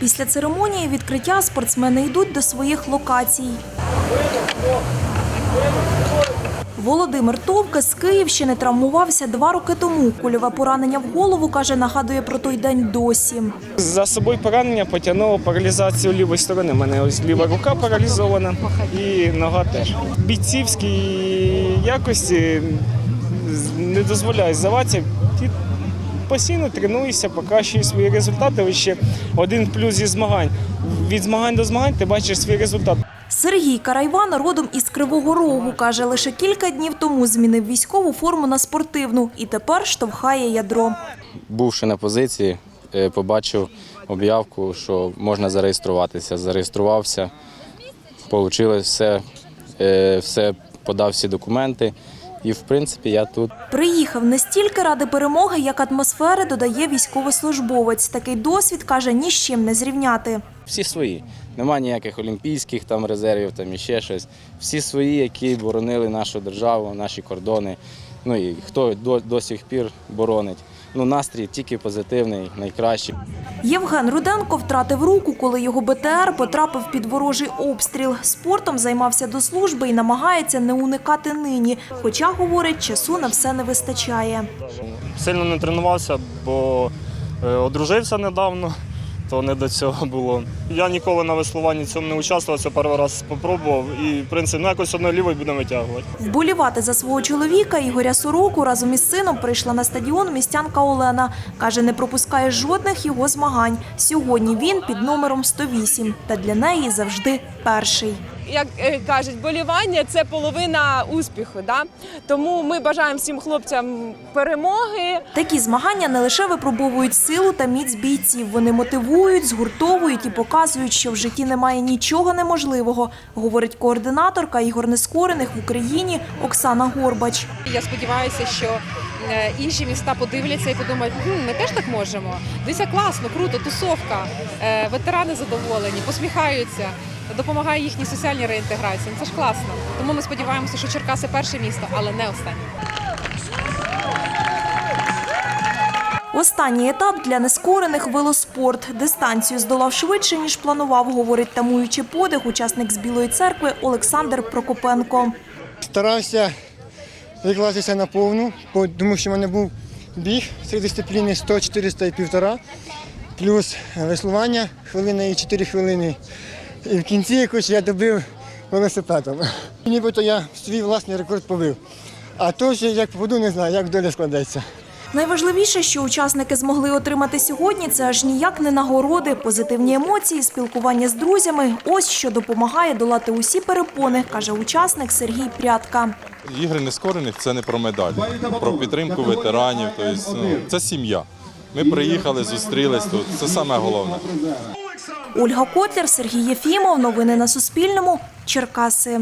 Після церемонії відкриття спортсмени йдуть до своїх локацій. Володимир Товка з Київщини травмувався два роки тому. Кульове поранення в голову, каже, нагадує про той день досі. За собою поранення потягнуло паралізацію лівої сторони. У мене ось ліва рука паралізована і нога теж. Бійцівські якості не дозволяють здаватися. Постійно тренуєшся, покращуєш свої результати. Ось ще один плюс зі змагань. Від змагань до змагань ти бачиш свій результат. Сергій Карайван родом із Кривого Рогу. Каже, лише кілька днів тому змінив військову форму на спортивну і тепер штовхає ядро. бувши на позиції, е, побачив об'явку, що можна зареєструватися. Зареєструвався, отримали все, е, все, подав всі документи. І, в принципі, я тут. Приїхав не стільки ради перемоги, як атмосфери, додає військовослужбовець. Такий досвід, каже, ні з чим не зрівняти. Всі свої. Нема ніяких олімпійських там резервів, там іще щось. Всі свої, які боронили нашу державу, наші кордони. Ну і хто до, до сих пір боронить. Ну, настрій тільки позитивний, найкращий. Євген Руденко втратив руку, коли його БТР потрапив під ворожий обстріл. Спортом займався до служби і намагається не уникати нині. Хоча, говорить, часу на все не вистачає. Сильно не тренувався, бо е, одружився недавно, то не до цього було. Я ніколи на веслуванні цьому не участвував, це перший раз спробував і, в принципі, ну, якось одно лівою будемо витягувати. Вболівати за свого чоловіка Ігоря Сороку разом із сином прийшла на стадіон містянка Олена. Каже, не пропускає жодних його змагань. Сьогодні він під номером 108, та для неї завжди перший. Як е, кажуть, болівання це половина успіху. Да? Тому ми бажаємо всім хлопцям перемоги. Такі змагання не лише випробовують силу та міць бійців. Вони мотивують, згуртовують і показують, що в житті немає нічого неможливого, говорить координаторка ігор нескорених в Україні Оксана Горбач. Я сподіваюся, що е, інші міста подивляться і подумають, «Хм, ми теж так можемо. Дивіться, класно, круто, тусовка, е, ветерани задоволені, посміхаються, допомагає їхній соціальній реінтеграції. Це ж класно. Тому ми сподіваємося, що Черкаси перше місто, але не останнє. Останній етап для нескорених велоспорт. Дистанцію здолав швидше, ніж планував, говорить тамуючи подих учасник з Білої церкви Олександр Прокопенко. Старався викластися на повну, тому що в мене був біг з дисципліни 100, 400 і півтора, плюс веслування хвилина і 4 хвилини. І в кінці якось я добив велосипедом. Нібито я свій власний рекорд побив. А то вже як попаду, не знаю, як доля складеться. Найважливіше, що учасники змогли отримати сьогодні, це аж ніяк не нагороди, позитивні емоції, спілкування з друзями. Ось що допомагає долати усі перепони, каже учасник Сергій Прядка. Ігри нескорених це не про медалі, про підтримку ветеранів. Тобто, ну, це сім'я. Ми приїхали, зустрілись тут. Це саме головне. Ольга Котлер, Сергій Єфімов. Новини на Суспільному. Черкаси.